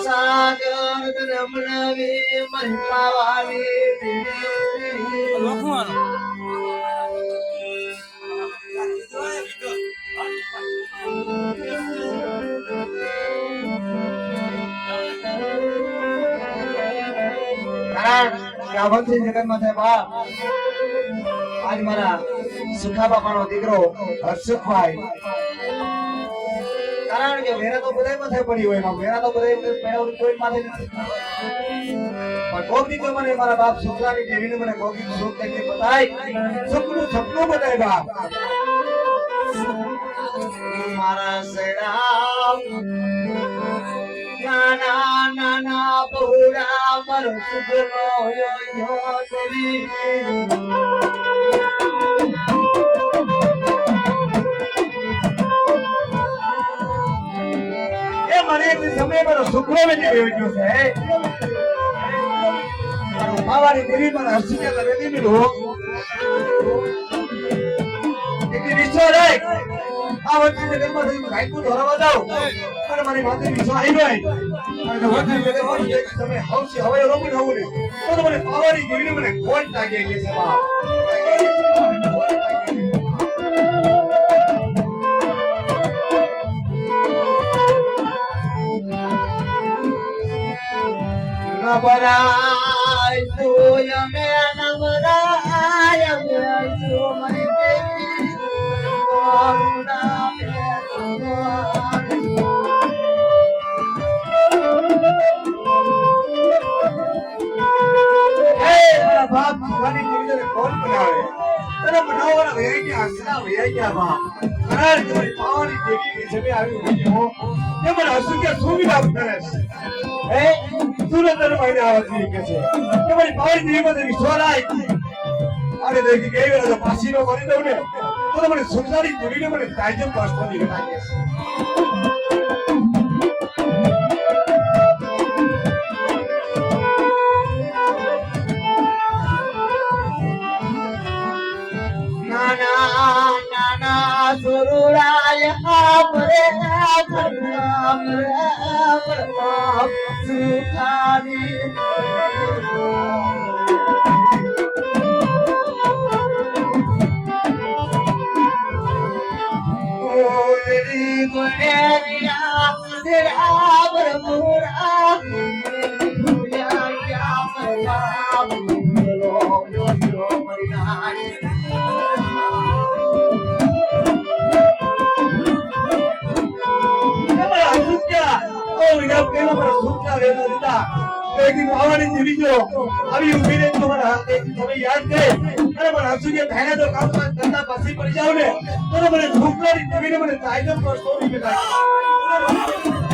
સાગર કારણ કે આ વંશી જગતમાં આજ મારા સુખા દીકરો હર્ષુભાઈ કારણ કે વેરા તો બધાય માથે પડી હોયમાં વેરા તો બધાય મેળવણી કોઈ માથે નથી. પણ કોકી તો મને મારા બાપ છોકરાની દેવીને મને કોકની શોખ તકલીફ બતાય. સુખનું સપનું બતાય બાપ. મારા સેડા નાના નાના બહુડા મારો સુખનો યો યો દેવી. મને એક સમય મારો સુખનો વેચી ગયો ગયો છે. ઉમાવાની દેવી મારા હર્ષિકા કરેલી મીરો એટલી આ વખતે જગતમાં થઈને ગાયકું ધોરવા જાઉં. અને મારી માથે વિશ્વાસ આવી ગઈ અને જગતમાં તમે હવસી હવે રોકું ને હોવું ને તો મને પાવાની દેવીને મને કોણ તાકે કે છે બાપ ભગવાનની દેવીને કોણ બનાવે? તને બનાવવાના વૈયા ગયા હસના વૈયા ગયા બાપ કે મારી પાવાની દેવી જમે આવી હોય હો. એ મને હસુ કે શું વિલાપ કરે છે? હે? સુરતર મહિને આવતી કે છે. કે મારી પાવાની દેવી મને વિશ્વાસ આય અરે દેખી ગઈ વેળા જો પાસીનો કરી દઉં ને. તો તો મને સુરસારી દેવીને મને તાજમ પાસવાની લાગે છે. سرور الحب رحب رحب رحب رحب سيكاني قولي قولي يا رحب رحب رحب يا رحب رحب યાદ કરે. મારા સુખ્યા ભાઈને તો પડી જાવ ને. તો મને સુખ્યાની જીવીને મને કાયદો પ્રશ્નો નહીં બેટા